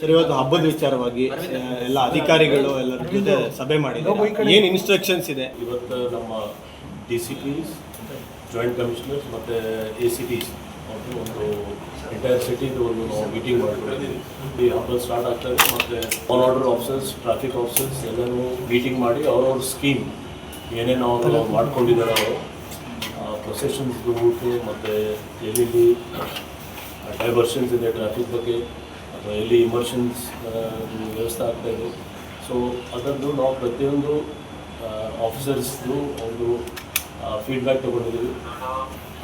Sir ಇವತ್ತು ಹಬ್ಬದ ವಿಚಾರವಾಗಿ ಎಲ್ಲ ಅಧಿಕಾರಿಗಳು ಎಲ್ಲರ ಜೊತೆ ಸಭೆ ಮಾಡಿದ್ದಾರೆ. ಏನು ಇನ್ಸ್ಟ್ರಕ್ಷನ್ಸ್ ಇದೆ? ಇವತ್ತು ನಮ್ಮ D C Ps joint commissioners ಮತ್ತು ಎ ಸಿ ಪಿಸ್ ಅವ್ರದ್ದು ಒಂದು ಎಂಟೈರ್ ಸಿಟಿದು ಒಂದು ನಾವು ಮೀಟಿಂಗ್ ಮಾಡ್ಕೊಂಡಿದ್ದೀವಿ. ಈ ಹಬ್ಬ ಸ್ಟಾರ್ಟ್ ಆಗ್ತದೆ ಇದೆ. ಮತ್ತು and order officers traffic officers ಎಲ್ಲನೂ ಮೀಟಿಂಗ್ ಮಾಡಿ ಅವ್ರವ್ರ ಸ್ಕೀಮ್ ಏನೇನು ಅವರು ಮಾಡ್ಕೊಂಡಿದ್ದಾರೆ ಅವರು ಪ್ರೊಸೆಷನ್ಸ್ ರೂಟು ಮತ್ತು ಎಲ್ಲೆಲ್ಲಿ ಡೈವರ್ಷನ್ಸ್ ಇದೆ ಟ್ರಾಫಿಕ್ ಬಗ್ಗೆ. ಎಲ್ಲಿ ಇಮರ್ಷನ್ಸ್ ವ್ಯವಸ್ಥೆ ಆಗ್ತಾ ಇದೆ. ಸೊ ಅದರದ್ದು ನಾವು ಪ್ರತಿಯೊಂದು ಆಫೀಸರ್ಸ್ದು ಒಂದು ಫೀಡ್ಬ್ಯಾಕ್ ತೊಗೊಂಡಿದ್ದೀವಿ.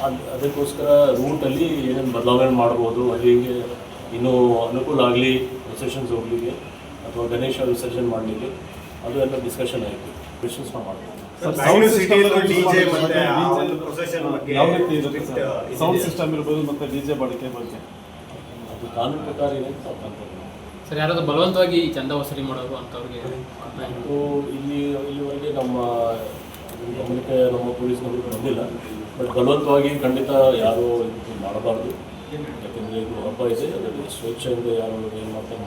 ಅದು ಅದಕ್ಕೋಸ್ಕರ ರೂಟಲ್ಲಿ ಏನೇನು ಬದಲಾವಣೆ ಮಾಡ್ಬೋದು ಅಲ್ಲಿಗೆ ಇನ್ನೂ ಅನುಕೂಲ ಆಗಲಿ ಪ್ರೊಸೆಷನ್ಸ್ ಹೋಗ್ಲಿಕ್ಕೆ ಅಥವಾ ಗಣೇಶ ವಿಸರ್ಜನೆ ಮಾಡಲಿಕ್ಕೆ ಅದು ಎಲ್ಲ ಡಿಸ್ಕಷನ್ ಆಯಿತು. ಕ್ವೆಶನ್ಸ್ ನಾವು ಮಾಡ್ಬೋದು. ಯಾವ ರೀತಿ. ಸೌಂಡ್ ಸಿಸ್ಟಮ್ ಇರ್ಬೋದು ಮತ್ತೆ ಡಿ ಜೆ ಬಳಕೆ ಬಗ್ಗೆ. ಅದು ಕಾನೂನು ಪ್ರಕಾರ ಸರ್ ಯಾರಾದರೂ ಬಲವಂತವಾಗಿ ಚಂದ ವಸೂಲಿ ಮಾಡೋರು ಅಂತವ್ರಿಗೆ ಮತ್ತು ಇಲ್ಲಿ ಇಲ್ಲಿವರೆಗೆ ನಮ್ಮ ಗಮನಕ್ಕೆ ನಮ್ಮ ಪೊಲೀಸ್ ಗಮನಕ್ಕೆ ಬಂದಿಲ್ಲ. ಬಟ್ ಬಲವಂತವಾಗಿ ಖಂಡಿತ ಯಾರು ಮಾಡಬಾರ್ದು. ಯಾಕೆಂದರೆ ಇದು ಹಬ್ಬ ಇದೆ ಅದರಲ್ಲಿ ಸ್ವೇಚ್ಛೆಯಿಂದ ಯಾರು ಏನು ಮಾಡ್ತಾರೆ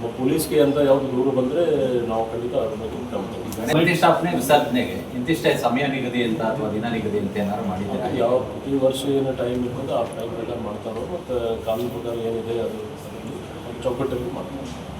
ನಮ್ಮ ಪೊಲೀಸ್ಗೆ ಅಂತ ಯಾವ್ದು ದೂರು ಬಂದರೆ ನಾವು ಖಂಡಿತ ಅದ್ರ ಬಗ್ಗೆ ಕ್ರಮ ತಗೊಳ್ತೀವಿ. ಪ್ರತಿಷ್ಠಾಪನೆ ವಿಸರ್ಜನೆಗೆ. ಇಂತಿಷ್ಟೇ ಸಮಯ ನಿಗದಿ ಅಂತ ಅಥವಾ ದಿನ ನಿಗದಿ ಅಂತ ಏನಾದ್ರು ಮಾಡಿದ್ದಾರೆ? ಯಾವ ಪ್ರತಿ ವರ್ಷ ಏನು ಟೈಮ್ ಇರ್ತದೆ ಆ ಟೈಮ್ ಎಲ್ಲ ಮಾಡ್ತಾರೋ ಮತ್ತು ಕಾನೂನು ಪ್ರಕಾರ ಏನಿದೆ ಅದು ಚೌಕಟ್ಟಲ್ಲಿ ಮಾಡ್ತಾರೆ